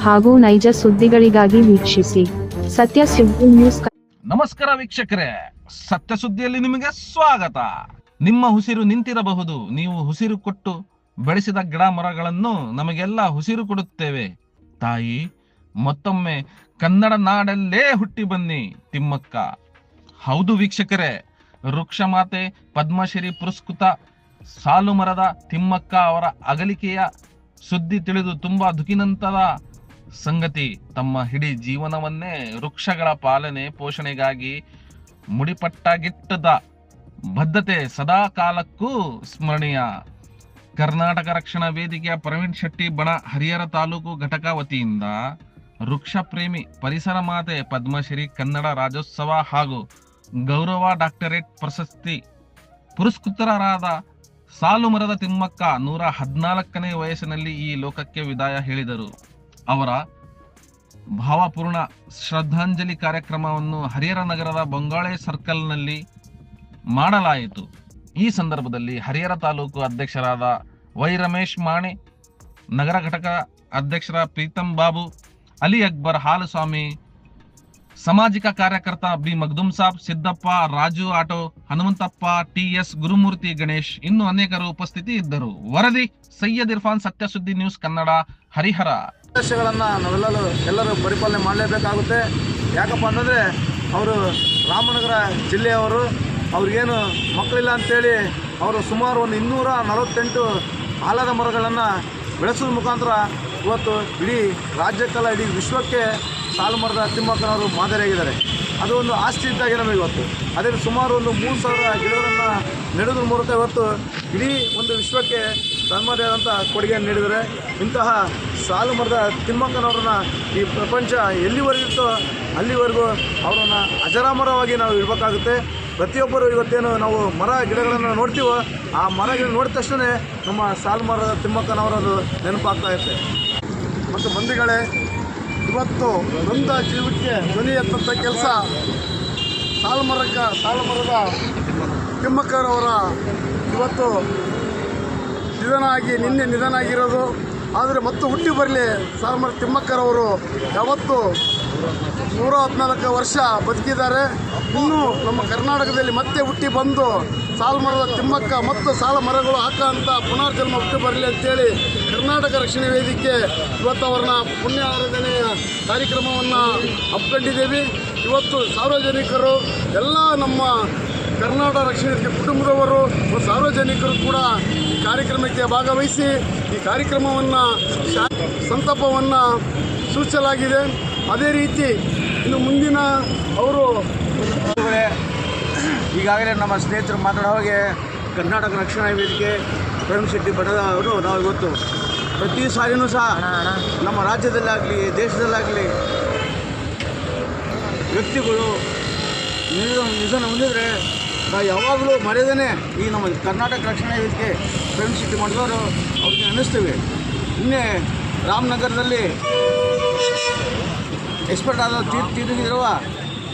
ಹಾಗೂ ನೈಜ ಸುದ್ದಿಗಳಿಗಾಗಿ ವೀಕ್ಷಿಸಿ ಸತ್ಯ ಸುದ್ದಿ ನ್ಯೂಸ್ ನಮಸ್ಕಾರ ವೀಕ್ಷಕರೇ. ಸತ್ಯ ಸುದ್ದಿಯಲ್ಲಿ ನಿಮಗೆ ಸ್ವಾಗತ. ನಿಮ್ಮ ಉಸಿರು ನಿಂತಿರಬಹುದು. ನೀವು ಉಸಿರು ಕೊಟ್ಟು ಬೆಳೆಸಿದ ಗಿಡ ಮರಗಳನ್ನು ನಮಗೆಲ್ಲ ಉಸಿರು ಕೊಡುತ್ತೇವೆ. ತಾಯಿ, ಮತ್ತೊಮ್ಮೆ ಕನ್ನಡ ನಾಡಲ್ಲೇ ಹುಟ್ಟಿ ಬನ್ನಿ ತಿಮ್ಮಕ್ಕ. ಹೌದು ವೀಕ್ಷಕರೇ, ವೃಕ್ಷಮಾತೆ ಪದ್ಮಶ್ರೀ ಪುರಸ್ಕೃತ ಸಾಲು ಮರದ ತಿಮ್ಮಕ್ಕ ಅವರ ಅಗಲಿಕೆಯ ಸುದ್ದಿ ತಿಳಿದು ತುಂಬಾ ದುಃಖಿನಂತಹ ಸಂಗತಿ. ತಮ್ಮ ಇಡೀ ಜೀವನವನ್ನೇ ವೃಕ್ಷಗಳ ಪಾಲನೆ ಪೋಷಣೆಗಾಗಿ ಮುಡಿಪಟ್ಟಾಗಿಟ್ಟದ ಬದ್ಧತೆ ಸದಾ ಕಾಲಕ್ಕೂ ಸ್ಮರಣೀಯ. ಕರ್ನಾಟಕ ರಕ್ಷಣಾ ವೇದಿಕೆಯ ಪ್ರವೀಣ್ ಶೆಟ್ಟಿ ಬಣ ಹರಿಹರ ತಾಲೂಕು ಘಟಕ ವತಿಯಿಂದ ವೃಕ್ಷ ಪ್ರೇಮಿ ಪರಿಸರ ಮಾತೆ ಪದ್ಮಶ್ರೀ ಕನ್ನಡ ರಾಜ್ಯೋತ್ಸವ ಹಾಗೂ ಗೌರವ ಡಾಕ್ಟರೇಟ್ ಪ್ರಶಸ್ತಿ ಪುರಸ್ಕೃತರಾದ ಸಾಲು ಮರದ ತಿಮ್ಮಕ್ಕ ನೂರ ಹದಿನಾಲ್ಕನೇ ವಯಸ್ಸಿನಲ್ಲಿ ಈ ಲೋಕಕ್ಕೆ ವಿದಾಯ ಹೇಳಿದರು. ಅವರ ಭಾವಪೂರ್ಣ ಶ್ರದ್ಧಾಂಜಲಿ ಕಾರ್ಯಕ್ರಮವನ್ನು ಹರಿಹರ ನಗರದ ಬಂಗಾಳೆ ಸರ್ಕಲ್ನಲ್ಲಿ ಮಾಡಲಾಯಿತು. ಈ ಸಂದರ್ಭದಲ್ಲಿ ಹರಿಹರ ತಾಲೂಕು ಅಧ್ಯಕ್ಷರಾದ ವೈ ರಮೇಶ್ ಮಾಣೆ, ನಗರ ಘಟಕ ಅಧ್ಯಕ್ಷರ ಪ್ರೀತಂ ಬಾಬು, ಅಲಿ ಅಕ್ಬರ್ ಹಾಲುಸ್ವಾಮಿ ಸಾಮಾಜಿಕ ಕಾರ್ಯಕರ್ತ B Magdum Saab, Siddappa, Raju auto, Hanumanthappa, T S Gurumurthy Ganesh ಇನ್ನು ಅನೇಕರು ಉಪಸ್ಥಿತಿ ಇದ್ದರು. ವರದಿ, ಸೈಯದ್ ಇರ್ಫಾನ್ ಸತ್ಯಸುದ್ದಿ ನ್ಯೂಸ್ ಕನ್ನಡ, ಹರಿಹರ. ಆದರ್ಶಗಳನ್ನು ನಾವೆಲ್ಲರೂ ಎಲ್ಲರೂ ಪರಿಪಾಲನೆ ಮಾಡಲೇಬೇಕಾಗುತ್ತೆ. ಯಾಕಪ್ಪ ಅಂತಂದರೆ ಅವರು ರಾಮನಗರ ಜಿಲ್ಲೆಯವರು. ಅವ್ರಿಗೇನು ಮಕ್ಕಳಿಲ್ಲ ಅಂತೇಳಿ ಅವರು ಸುಮಾರು ಒಂದು ಇನ್ನೂರ ನಲವತ್ತೆಂಟು ಆಲದ ಮರಗಳನ್ನು ಬೆಳೆಸೋದ್ರ ಮುಖಾಂತರ ಇವತ್ತು ಇಡೀ ರಾಜ್ಯಕ್ಕಲ್ಲ ಇಡೀ ವಿಶ್ವಕ್ಕೆ ಸಾಲು ಮರದ ತಿಮ್ಮಕ್ಕನವರು ಮಾದರಿಯಾಗಿದ್ದಾರೆ. ಅದು ಒಂದು ಆಸ್ತಿ ಇದ್ದಾಗೆ ನಮಗೆ ಇವತ್ತು ಅದೇ ಸುಮಾರು ಒಂದು ಮೂರು ಸಾವಿರ ಗಿಡಗಳನ್ನು ನೆಡೋದ್ರ ಮೂಲಕ ಇವತ್ತು ಇಡೀ ಒಂದು ವಿಶ್ವಕ್ಕೆ ತಮ್ಮದೇ ಆದಂಥ ಕೊಡುಗೆಯನ್ನು ನೀಡಿದರೆ ಇಂತಹ ಸಾಲು ಮರದ ತಿಮ್ಮಕ್ಕನವ್ರನ್ನ ಈ ಪ್ರಪಂಚ ಎಲ್ಲಿವರೆಗಿತ್ತೋ ಅಲ್ಲಿವರೆಗೂ ಅವರನ್ನು ಅಜರಾಮರವಾಗಿ ನಾವು ಇಡಬೇಕಾಗುತ್ತೆ ಪ್ರತಿಯೊಬ್ಬರು ಇವತ್ತೇನು ನಾವು ಮರ ಗಿಡಗಳನ್ನು ನೋಡ್ತೀವೋ ಆ ಮರ ಗಿಡ ನೋಡಿದ ತಕ್ಷಣ ನಮ್ಮ ಸಾಲ್ಮರದ ತಿಮ್ಮಕ್ಕನವರದು ನೆನಪಾಗ್ತಾ ಇರುತ್ತೆ. ಮತ್ತು ಮಂದಿಗಳೇ ಇವತ್ತು ನೊಂದ ಜೀವಕ್ಕೆ ಧ್ವನಿ ಎತ್ತಂಥ ಕೆಲಸ ಸಾಲ್ಮರಕ್ಕ, ಸಾಲ್ಮರದ ತಿಮ್ಮಕ್ಕನವರ ಇವತ್ತು ನಿಧನ ಆಗಿ ನಿನ್ನೆ ನಿಧನ ಆಗಿರೋದು ಆದರೆ ಮತ್ತು ಹುಟ್ಟಿ ಬರಲಿ ಸಾಲು ತಿಮ್ಮಕ್ಕರವರು ಯಾವತ್ತು ನೂರ ಹದಿನಾಲ್ಕು ವರ್ಷ ಬದುಕಿದ್ದಾರೆ. ಇನ್ನೂ ನಮ್ಮ ಕರ್ನಾಟಕದಲ್ಲಿ ಮತ್ತೆ ಹುಟ್ಟಿ ಬಂದು ಸಾಲ್ಮರದ ತಿಮ್ಮಕ್ಕ ಮತ್ತು ಸಾಲ ಮರಗಳು ಹಾಕಂತ ಪುನರ್ಜನ್ಮ ಹುಟ್ಟಿ ಬರಲಿ ಅಂತೇಳಿ ಕರ್ನಾಟಕ ರಕ್ಷಣೆ ವೇದಿಕೆ ಇವತ್ತು ಅವ್ರನ್ನ ಪುಣ್ಯ ಆರಾಧನೆಯ ಕಾರ್ಯಕ್ರಮವನ್ನು ಹಮ್ಮಿಕೊಂಡಿದ್ದೀವಿ. ಇವತ್ತು ಸಾರ್ವಜನಿಕರು ಎಲ್ಲ ನಮ್ಮ ಕರ್ನಾಟಕ ರಕ್ಷಣೆ ಕುಟುಂಬದವರು ಸಾರ್ವಜನಿಕರು ಕೂಡ ಈ ಕಾರ್ಯಕ್ರಮಕ್ಕೆ ಭಾಗವಹಿಸಿ ಈ ಕಾರ್ಯಕ್ರಮವನ್ನು ಸಂತಾಪವನ್ನು ಸೂಚಿಸಲಾಗಿದೆ. ಅದೇ ರೀತಿ ಇನ್ನು ಮುಂದಿನ ಅವರು ಈಗಾಗಲೇ ನಮ್ಮ ಸ್ನೇಹಿತರು ಮಾತಾಡೋ ಹಾಗೆ ಕರ್ನಾಟಕ ರಕ್ಷಣಾ ವೇದಿಕೆ ಪ್ರೇಮ್ ಶೆಟ್ಟಿ ಬಡದ ಅವರು ನಾವು ಇವತ್ತು ಪ್ರತಿ ಸಾರಿನೂ ಸಹ ನಮ್ಮ ರಾಜ್ಯದಲ್ಲಾಗಲಿ, ದೇಶದಲ್ಲಾಗಲಿ ವ್ಯಕ್ತಿಗಳು ಹೊಂದಿದರೆ ಹೊಂದಿದ್ರೆ ನಾವು ಯಾವಾಗಲೂ ಮರೆಯದೇ ಈ ನಮ್ಮ ಕರ್ನಾಟಕ ರಕ್ಷಣಾ ವೇದಿಕೆ ಫ್ರೆಂಡ್ ಶೆಟ್ಟಿ ಮಾಡಿದವರು ಅವ್ರಿಗೆ ಅನ್ನಿಸ್ತೀವಿ ಇನ್ನೆ ರಾಮನಗರದಲ್ಲಿ ಎಕ್ಸ್ಪರ್ಟ್ ಆದ ತೀರ್ ತೀರಿಗಿರುವ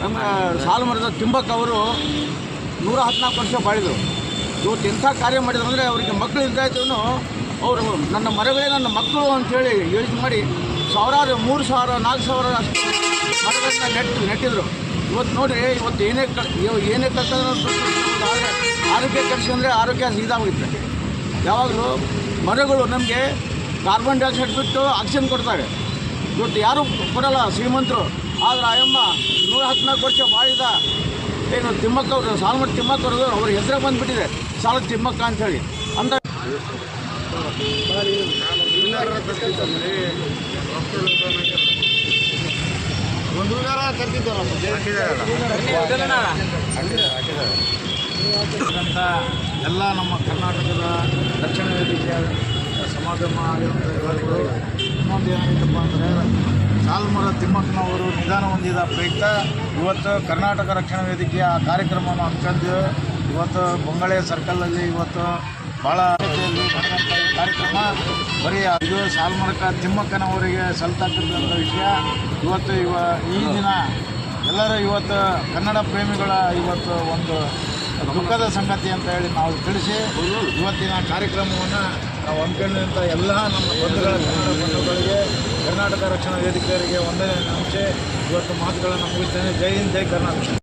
ನಮ್ಮ ಸಾಲು ಮರದ ತಿಂಬಕ್ ಅವರು ನೂರ ಹದಿನಾಲ್ಕು ವರ್ಷ ಬಾಳಿದರು. ಇವತ್ತು ಎಂಥ ಕಾರ್ಯ ಮಾಡಿದ್ರು ಅಂದರೆ ಅವರಿಗೆ ಮಕ್ಕಳು ಇದ್ದಾಯ್ತು ಅವರು ನನ್ನ ಮರಗಳೇ ನನ್ನ ಮಕ್ಕಳು ಅಂಥೇಳಿ ಯೋಚನೆ ಮಾಡಿ ಸಾವಿರಾರು ಮೂರು ಸಾವಿರ ನಾಲ್ಕು ಸಾವಿರ ಅಷ್ಟು ಮರಗಳನ್ನ ನೆಟ್ಟು ನೆಟ್ಟಿದ್ರು. ಇವತ್ತು ನೋಡಿ ಇವತ್ತು ಏನೇ ಏನೇ ಆದರೆ ಆರೋಗ್ಯ ಅಂದರೆ ಆರೋಗ್ಯ ಇದಾಗುತ್ತೆ ಯಾವಾಗಲೂ ಮರಗಳು ನಮಗೆ ಕಾರ್ಬನ್ ಡೈಆಕ್ಸೈಡ್ ಬಿಟ್ಟು ಆಕ್ಸಿಜನ್ ಕೊಡ್ತಾರೆ. ಇವತ್ತು ಯಾರೂ ಕೊಡಲ್ಲ ಶ್ರೀಮಂತರು. ಆದರೆ ಆಯಮ್ಮ ನೂರ ಹದಿನಾಲ್ಕು ವರ್ಷ ಬಾಳಿದ ಏನು ತಿಮ್ಮಕ್ಕ ಅವರು ಸಾಲ್ಮಟ್ ತಿಮ್ಮಕ್ಕ ಅವರು ಅವ್ರ ಹೆಸರೇ ಬಂದುಬಿಟ್ಟಿದೆ. ಸಾಲ ತಿಮ್ಮಕ್ಕ ಅಂಥೇಳಿ. ಅಂತ ಎಲ್ಲ ನಮ್ಮ ಕರ್ನಾಟಕದ ದಕ್ಷಿಣ ವೇದಿಕೆಯ ಸಮಾಗಮ ಆಗಿರುವಂಥವರು ಇನ್ನೊಂದು ಏನಾಗಿತ್ತಪ್ಪ ಅಂದರೆ, ಸಾಲ್ಮರ ತಿಮ್ಮಕ್ಕನವರು ನಿಧಾನ ಹೊಂದಿದ ಪ್ರಯುಕ್ತ ಇವತ್ತು ಕರ್ನಾಟಕ ರಕ್ಷಣಾ ವೇದಿಕೆಯ ಕಾರ್ಯಕ್ರಮವನ್ನು ಹಮ್ಮಿಕೊಂಡು ಇವತ್ತು ಬಂಗಳೆ ಸರ್ಕಲಲ್ಲಿ ಇವತ್ತು ಭಾಳ ಕಾರ್ಯಕ್ರಮ. ಬರೀ ಇದು ಸಾಲ್ಮರಕ ತಿಮ್ಮಕ್ಕನವರಿಗೆ ಸಲ್ತಕ್ಕಂಥ ವಿಷಯ. ಇವತ್ತು ಇವ ಈ ದಿನ ಎಲ್ಲರೂ ಇವತ್ತು ಕನ್ನಡ ಪ್ರೇಮಿಗಳ ಇವತ್ತು ಒಂದು ದುಃಖದ ಸಂಗತಿ ಅಂತ ಹೇಳಿ ನಾವು ತಿಳಿಸಿ ಇವತ್ತಿನ ಕಾರ್ಯಕ್ರಮವನ್ನು ನಾವು ಹಮ್ಮಿಕೊಂಡಿರುವಂಥ ಎಲ್ಲ ನಮ್ಮ ಬಂಧುಗಳ ಕನ್ನಡ ಬಂಧುಗಳಿಗೆ ಕರ್ನಾಟಕ ರಕ್ಷಣಾ ವೇದಿಕೆಯರಿಗೆ ಒಂದನೇ ಅಂಶೆ ಇವತ್ತು ಮಾತುಗಳನ್ನು ಮುಗಿಸ್ತೇನೆ. ಜೈ ಹಿಂದ್ ಜೈ ಕರ್ನಾಟಕ.